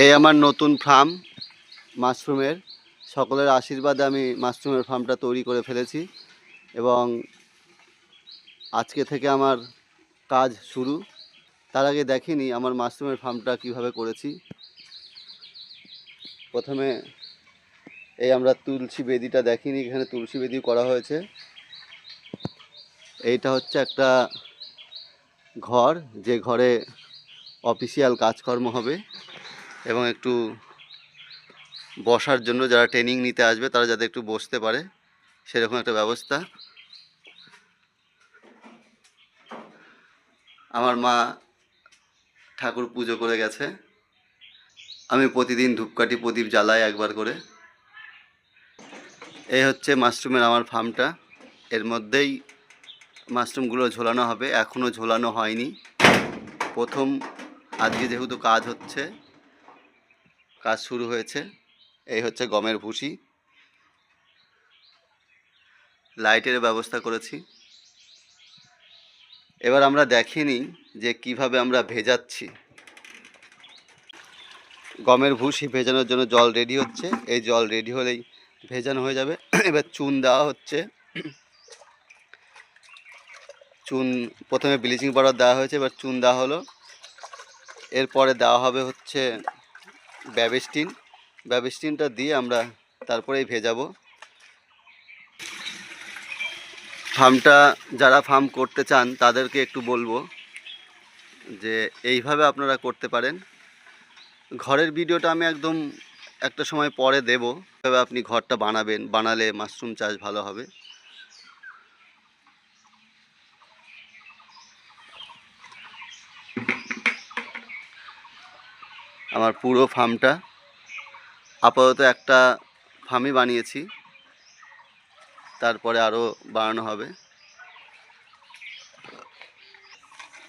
এই আমার নতুন ফার্ম মাশরুমের। সকলের আশীর্বাদে আমি মাশরুমের ফার্মটা তৈরি করে ফেলেছি এবং আজকে থেকে আমার কাজ শুরু। তার আগে দেখিনি আমার মাশরুমের ফার্মটা কীভাবে করেছি। প্রথমে এই আমরা তুলসী বেদিটা দেখিনি, এখানে তুলসী বেদি করা হয়েছে। এইটা হচ্ছে একটা ঘর, যে ঘরে অফিসিয়াল কাজকর্ম হবে। এবং একটু বসার জন্য যারা ট্রেনিং নিতে আসবে, তারা যাতে একটু বসতে পারে, সেরকম একটা ব্যবস্থা। আমার মা ঠাকুর পুজো করে গেছে। আমি প্রতিদিন ধূপকাঠি প্রদীপ জ্বালাই একবার করে। এই হচ্ছে মাশরুমের আমার ফার্মটা। এর মধ্যেই মাশরুমগুলো ঝোলানো হবে। এখনও ঝোলানো হয়নি। প্রথম, আজকে যেহেতু কাজ হচ্ছে কাজ শুরু হয়েছে। এই হচ্ছে গমের ভুসি। লাইটের ব্যবস্থা করেছি। এবার আমরা দেখিনি যে কীভাবে আমরা ভেজাচ্ছি। গমের ভুসি ভেজানোর জন্য জল রেডি হচ্ছে। এই জল রেডি হলেই ভেজানো হয়ে যাবে। এবার চুন দেওয়া হচ্ছে। চুন প্রথমে ব্লিচিং পাউডার দেওয়া হয়েছে, এবার চুন দেওয়া হলো। এরপরে দেওয়া হবে হচ্ছে ব্যাবেস্টিন ব্যাবেস্টিনটা দিয়ে আমরা তারপরেই ভেজাবো। ফার্মটা যারা ফার্ম করতে চান, তাদেরকে একটু বলব যে এইভাবে আপনারা করতে পারেন। ঘরের ভিডিওটা আমি একদম একটা সময় পরে দেব। তবে আপনি ঘরটা বানাবেন, বানালে মাশরুম চাষ ভালো হবে। আমার পুরো ফার্মটা। আপাতত একটা ফার্মই বানিয়েছি। তারপরে আরও বাড়ানো হবে।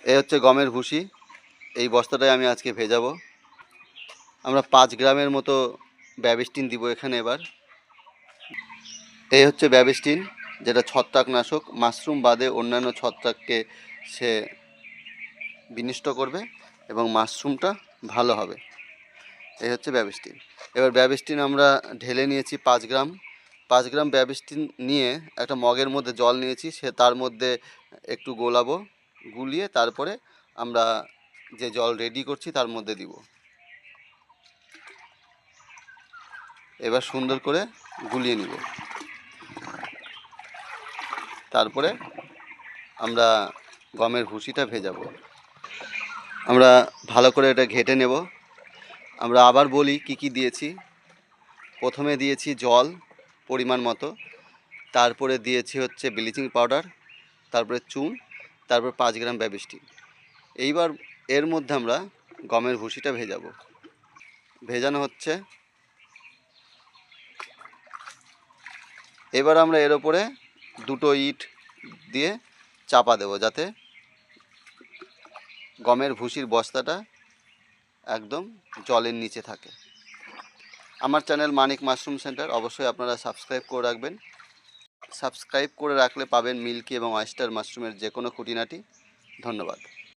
এই হচ্ছে গমের ভুসি। এই বস্তাটাই আমি আজকে ভেজাবো। আমরা পাঁচ গ্রামের মতো ব্যাবিস্টিন দিব এখানে এবার। এই হচ্ছে ব্যাবিস্টিন, যেটা ছত্রাকনাশক। মাশরুম বাদে অন্যান্য ছত্রাককে সে বিনিষ্ট করবে এবং মাশরুমটা ভালো হবে। এই হচ্ছে ব্যাবিস্টিন। এবার ব্যাবিস্টিন আমরা ঢেলে নিয়েছি পাঁচ গ্রাম। পাঁচ গ্রাম ব্যাবিস্টিন নিয়ে একটা মগের মধ্যে জল নিয়েছি, সে তার মধ্যে একটু গোলাবো, গুলিয়ে তারপরে আমরা যে জল রেডি করছি তার মধ্যে দিব। এবার সুন্দর করে গুলিয়ে নিব। তারপরে আমরা গমের ভুসিটা ভেজাবো। আমরা ভালো করে এটা ঘেটে নেব। আমরা আবার বলি কি কি দিয়েছি। প্রথমে দিয়েছি জল পরিমাণ মতো, তারপরে দিয়েছি হচ্ছে ব্লিচিং পাউডার, তারপরে চুন, তারপর পাঁচ গ্রাম ব্যাবিস্টি এইবার এর মধ্যে আমরা গমের ভুসিটা ভেজাবো। ভেজানো হচ্ছে। এবার আমরা এর ওপরে দুটো ইট দিয়ে চাপা দেবো যাতে গমের ভুসির বস্তাটা একদম জলের নিচে থাকে। আমার চ্যানেল মানিক মাশরুম সেন্টার, অবশ্যই আপনারা সাবস্ক্রাইব করে রাখবেন। সাবস্ক্রাইব করে রাখলে পাবেন মিল্কি এবং অয়েস্টার মাশরুমের যে কোনো খুঁটিনাটি। ধন্যবাদ।